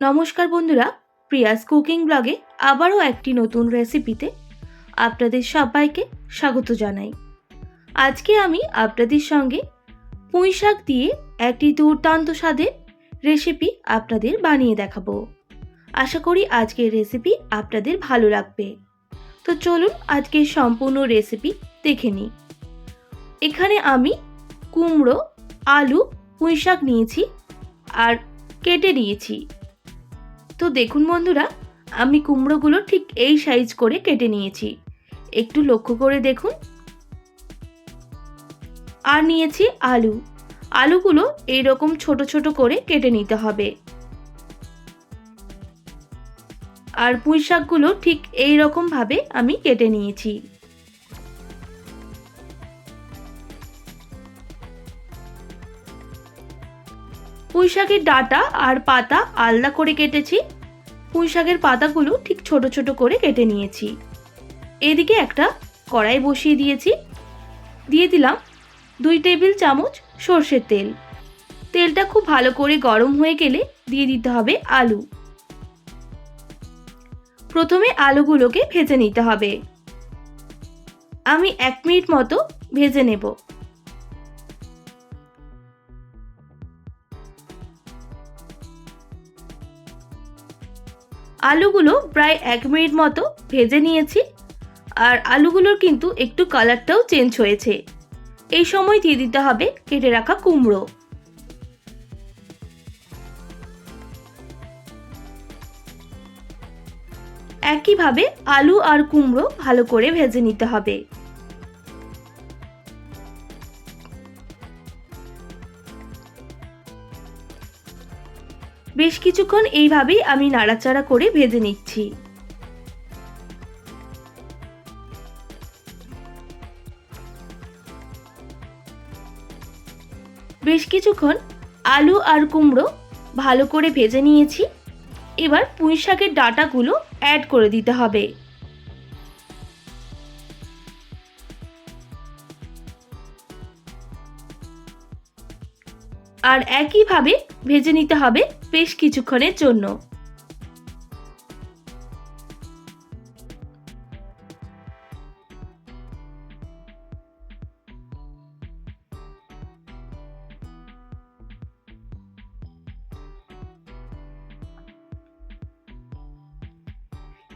নমস্কার বন্ধুরা, Prius cooking ব্লগে আবারও একটি নতুন রেসিপিতে আপনাদের সবাইকে স্বাগত জানাই। আজকে আমি আপনাদের সঙ্গে পুঁই শাক দিয়ে একটি দুর্দান্ত স্বাদের রেসিপি আপনাদের বানিয়ে দেখাবো। আশা করি আজকের রেসিপি আপনাদের ভালো লাগবে। তো চলুন আজকের সম্পূর্ণ রেসিপি দেখে নিই। এখানে আমি কুমড়ো, আলু, পুঁই শাক নিয়েছি আর কেটে নিয়েছি। তো দেখুন বন্ধুরা, আমি কুমড়োগুলো ঠিক এই সাইজ করে কেটে নিয়েছি। একটু লক্ষ্য করে দেখুন। আর নিয়েছি আলু। আলুগুলো এইরকম ছোট ছোট করে কেটে নিতে হবে। আর পুঁই শাকগুলো ঠিক এই ভাবে আমি কেটে নিয়েছি। পুঁই শাকের ডাটা আর পাতা আলাদা করে কেটেছি। পুঁই শাকের পাতাগুলো ঠিক ছোট ছোট করে কেটে নিয়েছি। এদিকে একটা কড়াই বসিয়ে দিয়েছি। দিয়ে দিলাম দুই টেবিল চামচ সর্ষের তেল। তেলটা খুব ভালো করে গরম হয়ে গেলে দিয়ে দিতে হবে আলু। প্রথমে আলুগুলোকে ভেজে নিতে হবে। আমি এক মিনিট মতো ভেজে নেব। আলুগুলো প্রায় এক মিনিট মতো ভেজে নিয়েছি। আর আলুগুলোর কিন্তু একটু কালারটাও চেঞ্জ হয়েছে। এই সময় দিয়ে দিতে হবে কেটে রাখা কুমড়ো। একইভাবে আলু আর কুমড়ো ভালো করে ভেজে নিতে হবে। বেশ কিছুক্ষণ এইভাবেই আমি নাড়াচাড়া করে ভেজে নিচ্ছি। বেশ কিছুক্ষণ আলু আর কুমড়ো ভালো করে ভেজে নিয়েছি। এবার পুঁই শাকের ডাটাগুলো অ্যাড করে দিতে হবে। আর একইভাবে ভেজে নিতে হবে বেশ কিছুক্ষণের জন্য।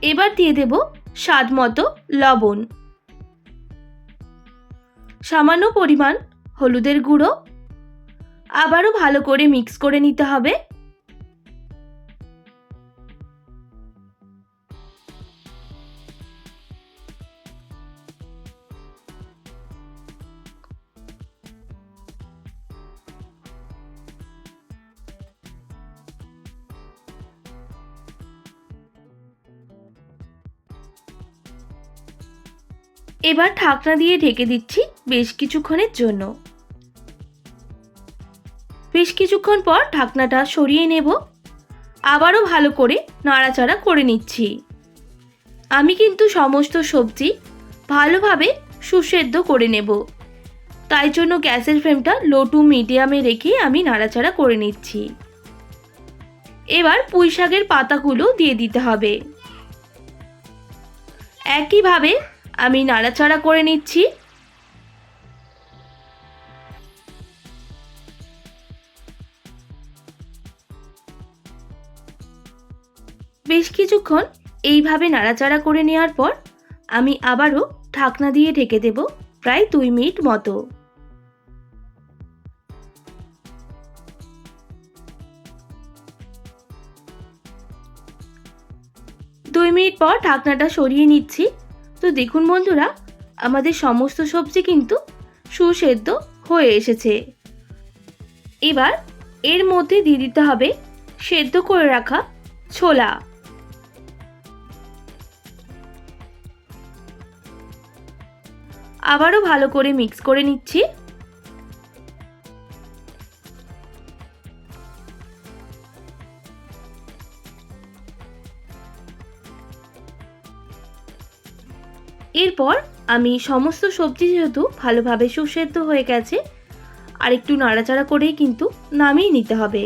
এবার দিয়ে দেব স্বাদ মতো লবণ। সামান্য পরিমাণ হলুদের গুঁড়ো আবারও ভালো করে মিক্স করে নিতে হবে। এবার ঢাকনা দিয়ে ঢেকে দিচ্ছি বেশ কিছুক্ষণের জন্য। বেশ কিছুক্ষণ পর ঢাকনাটা সরিয়ে নেব। আবারও ভালো করে নাড়াচাড়া করে নিচ্ছি। আমি কিন্তু সমস্ত সবজি ভালোভাবে সুসেদ্ধ করে নেব। তাই জন্য গ্যাসের ফ্লেমটা লো টু মিডিয়ামে রেখে আমি নাড়াচাড়া করে নিচ্ছি। এবার পুঁই শাকের পাতাগুলো দিয়ে দিতে হবে। একইভাবে আমি নাড়াচাড়া করে নিচ্ছি। বেশ কিছুক্ষণ এইভাবে নাড়াচাড়া করে নেওয়ার পর আমি আবারও ঢাকনা দিয়ে ঢেকে দেব প্রায় দুই মিনিট মতো। দুই মিনিট পর ঢাকনাটা সরিয়ে নিচ্ছি। তো দেখুন বন্ধুরা, আমাদের সমস্ত সবজি কিন্তু সুসেদ্ধ হয়ে এসেছে। এবার এর মধ্যে দিয়ে দিতে হবে সেদ্ধ করে রাখা ছোলা। আবারও ভালো করে মিক্স করে নিচ্ছি। এরপর আমি সমস্ত সবজি যেহেতু ভালোভাবে সুসেদ্ধ হয়ে গেছে, আর একটু নাড়াচাড়া করেই কিন্তু নামিয়ে নিতে হবে।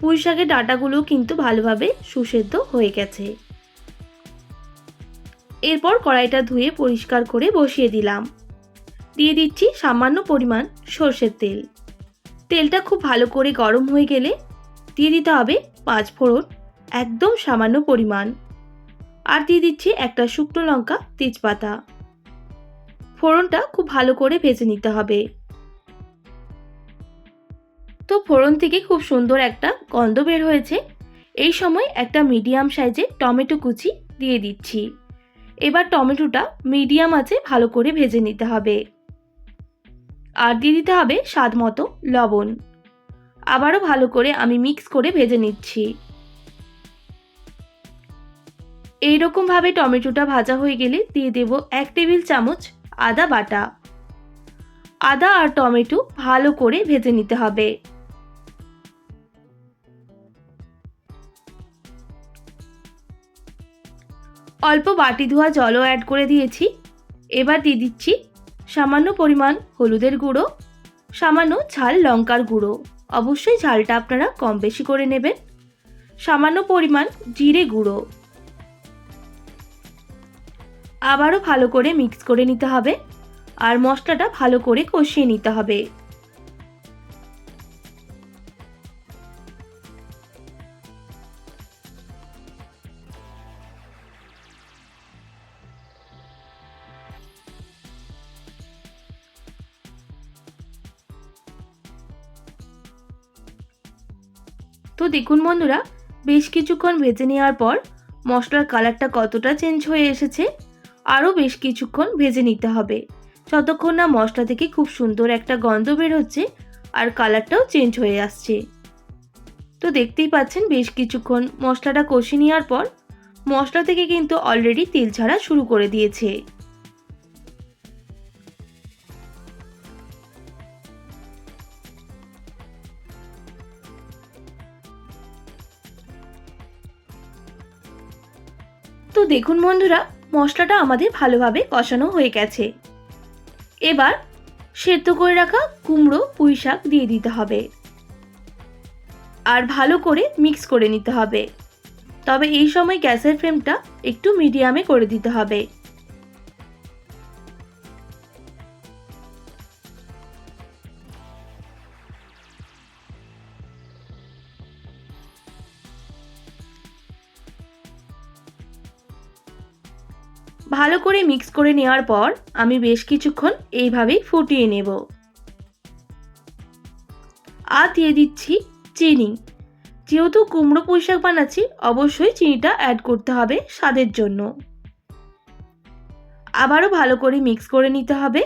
পুঁই শাকের ডাঁটাগুলো কিন্তু ভালোভাবে সুসেদ্ধ হয়ে গেছে। এরপর কড়াইটা ধুয়ে পরিষ্কার করে বসিয়ে দিলাম। দিয়ে দিচ্ছি সামান্য পরিমাণ সর্ষের তেল। তেলটা খুব ভালো করে গরম হয়ে গেলে দিয়ে দিতে হবে পাঁচ ফোড়ন একদম সামান্য পরিমাণ। আর দিয়ে দিচ্ছি একটা শুকনো লঙ্কা তেজপাতা। ফোড়নটা খুব ভালো করে ভেজে নিতে হবে। তো ফোড়ন থেকে খুব সুন্দর একটা গন্ধ বের হয়েছে। এই সময় একটা মিডিয়াম সাইজের টমেটো কুচি দিয়ে দিচ্ছি। এবার টমেটোটা মিডিয়াম আছে, ভালো করে ভেজে নিতে হবে। আর দিয়ে দিতে হবে স্বাদ মতো লবণ। আবারও ভালো করে আমি মিক্স করে ভেজে নিচ্ছি। এইরকমভাবে টমেটোটা ভাজা হয়ে গেলে দিয়ে দেব এক টেবিল চামচ আদা বাটা। আদা আর টমেটো ভালো করে ভেজে নিতে হবে। অল্প বাটি ধোয়া জলও অ্যাড করে দিয়েছি। এবার দিয়ে দিচ্ছি সামান্য পরিমাণ হলুদের গুঁড়ো, সামান্য ঝাল লঙ্কার গুঁড়ো। অবশ্যই ঝালটা আপনারা কম বেশি করে নেবেন। সামান্য পরিমাণ জিরে গুঁড়ো। আবারও ভালো করে মিক্স করে নিতে হবে। আর মশলাটা ভালো করে কষিয়ে নিতে হবে। তো দেখুন বন্ধুরা, বেশ কিছুক্ষণ ভেজে নেওয়ার পর মশলার কালারটা কতটা চেঞ্জ হয়ে এসেছে, আরও বেশ কিছুক্ষণ ভেজে নিতে হবে। যতক্ষণ না মশলা থেকে খুব সুন্দর একটা গন্ধ বের হচ্ছে আর কালারটাও চেঞ্জ হয়ে আসছে। তো দেখতেই পাচ্ছেন, বেশ কিছুক্ষণ মশলাটা কষি নেওয়ার পর মশলা থেকে কিন্তু অলরেডি তেল ছাড়া শুরু করে দিয়েছে। তো দেখুন বন্ধুরা, মশলাটা আমাদের ভালোভাবে কষানো হয়ে গেছে। এবার সেদ্ধ করে রাখা কুমড়ো পুঁই শাক দিয়ে দিতে হবে। আর ভালো করে মিক্স করে নিতে হবে। তবে এই সময় গ্যাসের ফ্লেমটা একটু মিডিয়ামে করে দিতে হবে। ভালো করে মিক্স করে নেওয়ার পর আমি বেশ কিছুক্ষণ এইভাবেই ফুটিয়ে নেব। আর দিয়ে দিচ্ছি চিনি। যেহেতু কুমড়ো পুঁইশাক বানাচ্ছি, অবশ্যই চিনিটা অ্যাড করতে হবে স্বাদের জন্য। আবারও ভালো করে মিক্স করে নিতে হবে।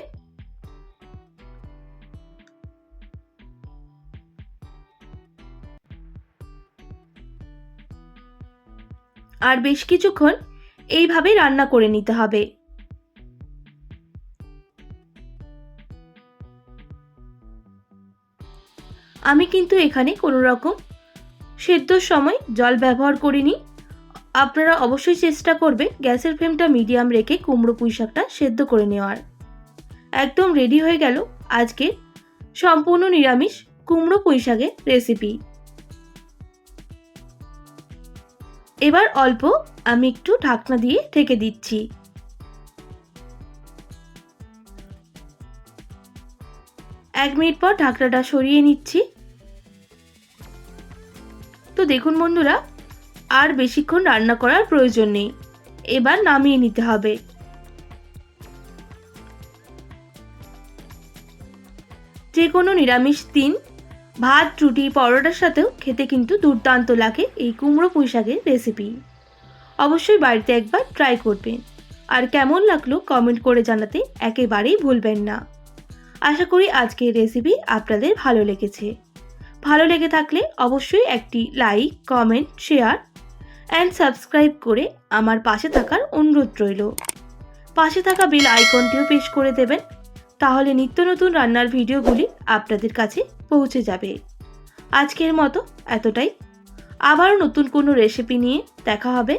আর বেশ কিছুক্ষণ এইভাবে রান্না করে নিতে হবে। আমি কিন্তু এখানে কোনো রকম সেদ্ধর সময় জল ব্যবহার করিনি। আপনারা অবশ্যই চেষ্টা করবেন গ্যাসের ফ্লেমটা মিডিয়াম রেখে কুমড়ো পুঁই শাকটা সেদ্ধ করে নেওয়ার। একদম রেডি হয়ে গেল আজকে সম্পূর্ণ নিরামিষ কুমড়ো পুঁই শাকের রেসিপি। এবার অল্প আমি একটু ঢাকনা দিয়ে ঢেকে দিচ্ছি। এক মিনিট পর ঢাকনাটা সরিয়ে নিচ্ছি। তো দেখুন বন্ধুরা, আর বেশিক্ষণ রান্না করার প্রয়োজন নেই। এবার নামিয়ে নিতে হবে। যে কোনো নিরামিষ দিন, ভাত, রুটি, পরোটার সাথেও খেতে কিন্তু দুর্দান্ত লাগে এই কুমড়ো পুঁই শাকের রেসিপি অবশ্যই বাড়িতে একবার ট্রাই করবেন। আর কেমন লাগল কমেন্ট করে জানাতে একেবারেই ভুলবেন না। আশা করি আজকের রেসিপি আপনাদের ভালো লেগেছে। ভালো লেগে থাকলে অবশ্যই একটি like comment share and subscribe করে আমার পাশে থাকার অনুরোধ রইল। পাশে থাকা বেল আইকনটিও পেশ করে দেবেন। তাহলে নিত্য নতুন রান্নার ভিডিওগুলি আপনাদের কাছে পৌঁছে যাবে। আজকের মতো এতটাই। আবারও নতুন কোনো রেসিপি নিয়ে দেখা হবে।